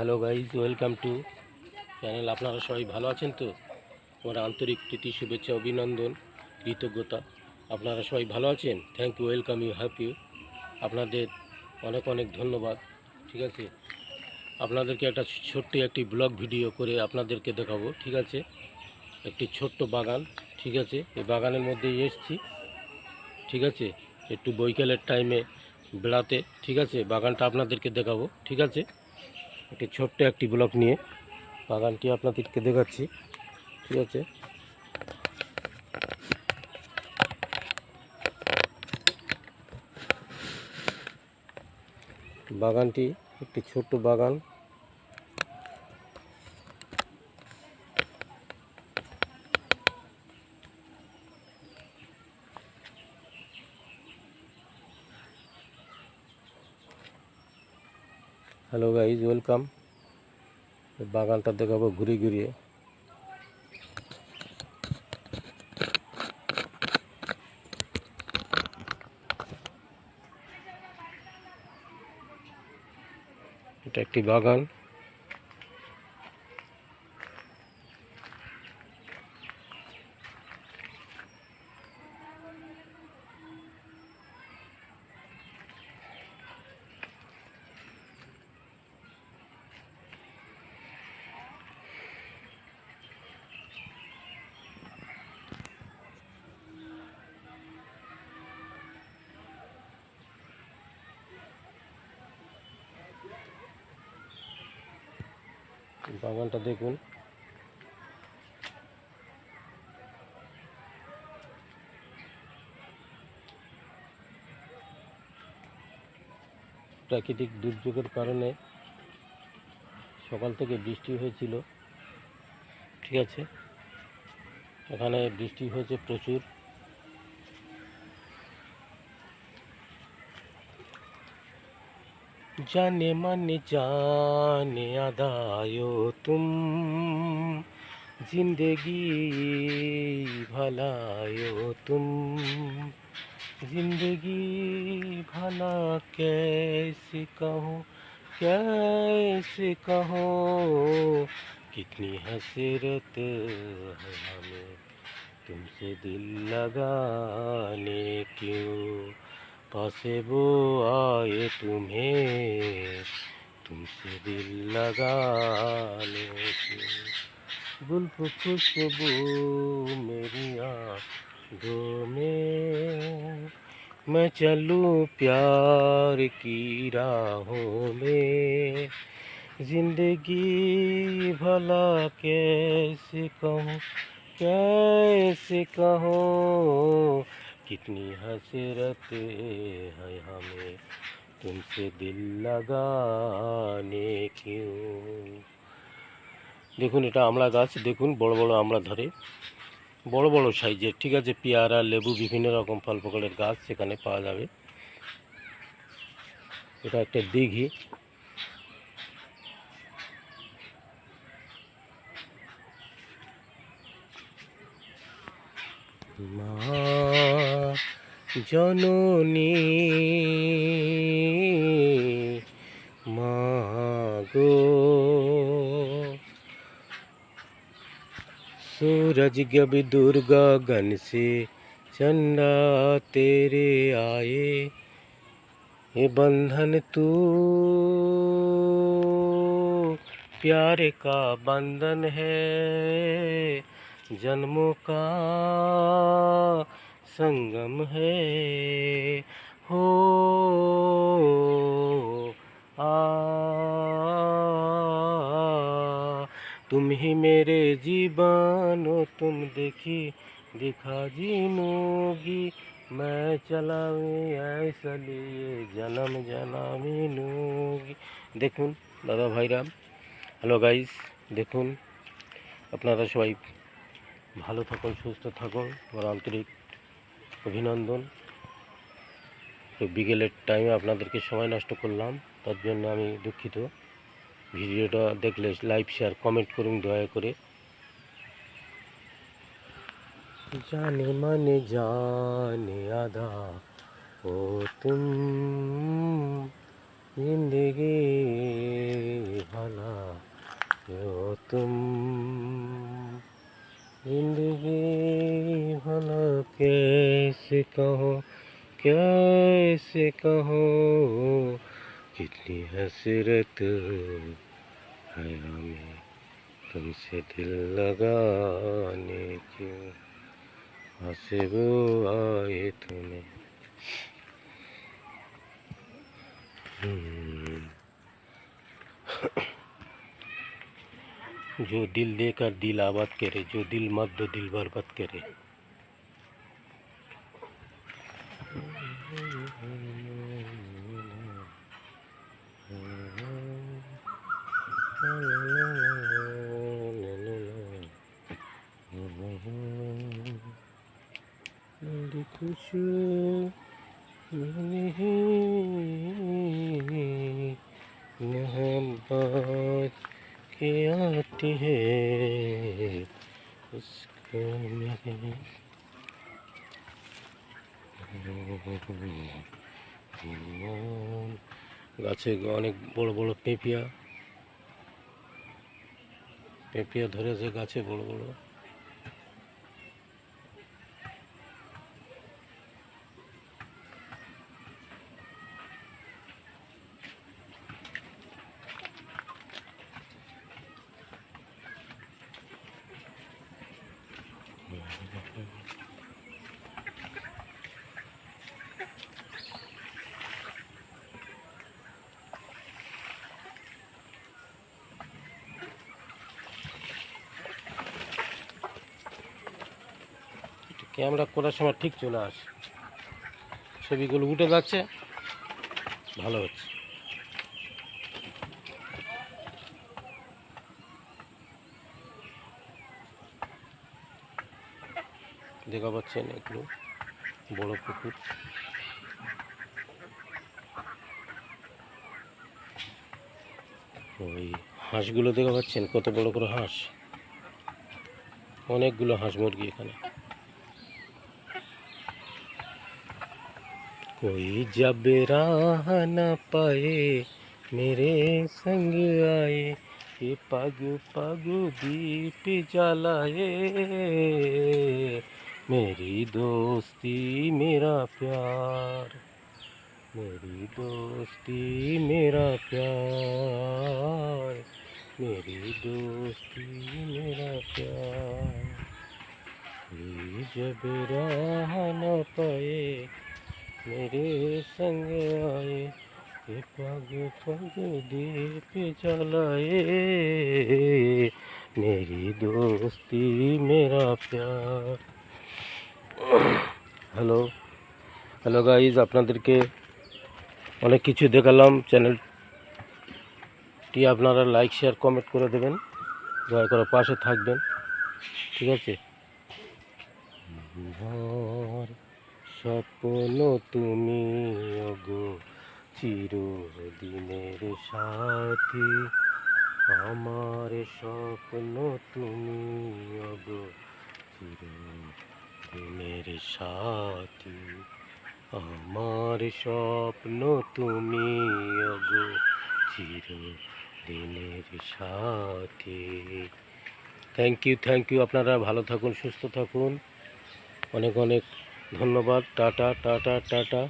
Hello guys, welcome to channel. আপনারা সবাই ভালো আছেন তো? আমার আন্তরিক প্রীতি, শুভেচ্ছা, অভিনন্দন, কৃতজ্ঞতা। আপনারা সবাই ভালো আছেন? Thank you welcome you happy you আপনাদের অনেক অনেক ধন্যবাদ, ঠিক আছে? আপনাদেরকে একটা ছোট্ট একটি ব্লগ ভিডিও করে আপনাদেরকে দেখাবো, ঠিক আছে? একটি ছোট্ট বাগান, ঠিক আছে? এই বাগানের মধ্যেই এসছি, ঠিক আছে? একটু বৈকালের টাইমে বেড়াতে, ঠিক আছে? বাগানটা আপনাদেরকে দেখাবো, ঠিক আছে? একটি ছোট্ট একটি ব্লক নিয়ে বাগানটি আপনাদেরকে দেখাচ্ছি ঠিক আছে? বাগানটি একটি ছোট্ট বাগান। হ্যালো গাইজ ওয়েলকাম বাগানটা দেখাবো ঘুরে ঘুরিয়ে। এটা একটি বাগান। বাগানটা দেখুন। প্রাকৃতিক দুর্যোগের কারণে সকাল থেকে বৃষ্টি হয়েছিল। ঠিক আছে? এখানে বৃষ্টি হয়েছে প্রচুর। जाने मन जाने अदायो तुम। ज़िंदगी भलायो तुम। ज़िंदगी भला कैसे कहो कैसे कहो। कितनी हसरत है हमें तुमसे दिल लगाने क्यों पासे वो आए तुम्हें, तुमसे दिल लगाने की गुल्फ खुशबू मेरी आँखों में, मैं चलूँ प्यार की राहों में। ज़िंदगी भला कैसे कहूँ कैसे कहूँ कितनी हसरत है हमें तुमसे दिल लगाने क्यों দেখুন এটা আমড়া গাছ দেখুন বড় বড় আমড়া ধরে বড় বড় সাইজের ঠিক আছে পেয়ারা লেবু বিভিন্ন রকম ফল ফকলের গাছ সেখানে পাওয়া যাবে এটা একটা দিঘি মা জননী মা গো सूरज जब दुर्गा गन से चंदा तेरे आए ये बंधन तू प्यार का बंधन है जन्मों का संगम है हो आ तुम ही मेरे जीवन हो तुम देखी दिखा जीनोगी मैं चला ऐसा लिए जन्म जनामी नूगी দেখুন দাদা ভাইরা হ্যালো গাইস দেখুন আপনারা সবাই ভালো থাকুন সুস্থ থাকুন আমার আন্তরিক অভিনন্দন। তো বিকেলের টাইমে আপনাদেরকে সময় নষ্ট করলাম, তার জন্য আমি দুঃখিত। ভিডিওটা দেখলে লাইভ শেয়ার কমেন্ট করুন দয়া করে। জানে মানে জানে আদা, ও তুম জিন্দগি ভালা ও তুম জিন্দগি भला कैसे कहो कैसे कहो, कितनी हसरत है हमें तुमसे दिल लगाने की। हंसे वो आए तुम्हें। हम्म। जो दिल देकर दिल आबाद करे, जो दिल मत दो दिल बर्बाद करे। मेरी खुशी नहीं मोहब्बत की आती है इसको मेरे গাছে অনেক বড় বড় পেঁপিয়া পেঁপিয়া ধরেছে গাছে বড় বড় ক্যামেরা করার সময় ঠিক চলে আসে। ছবিগুলো উঠে যাচ্ছে, ভালো হচ্ছে। দেখা পাচ্ছেন এগুলো বড় পুকুর। ওই হাঁসগুলো দেখা পাচ্ছেন, কত বড় বড় হাঁস। অনেকগুলো হাঁস মুরগি এখানে। कोई जब राह न पाए, मेरे संग आए, ये पग पग दीप जलाए। मेरी दोस्ती, मेरा प्यार, मेरी दोस्ती, मेरा प्यार, मेरी दोस्ती, मेरा प्यार। जब राह न पाए मेरे संग आए ये पग पग दीप जलाए मेरी दोस्ती मेरा प्यार হ্যালো হ্যালো গাইজ আপনাদেরকে অনেক কিছু দেখালাম চ্যানেলটি আপনারা লাইক শেয়ার কমেন্ট করে দেবেন দয়া করে পাশে থাকবেন ঠিক আছে আমার স্বপ্ন তুমি অগো চিরদিনের সাথী। আমার স্বপ্ন তুমি অগো চিরদিনের সাথী। আমার স্বপ্ন তুমি অগো চিরদিনের সাথী। থ্যাংক ইউ থ্যাংক ইউ আপনারা ভালো থাকুন, সুস্থ থাকুন। অনেক অনেক ধন্যবাদ টাটা টাটা টাটা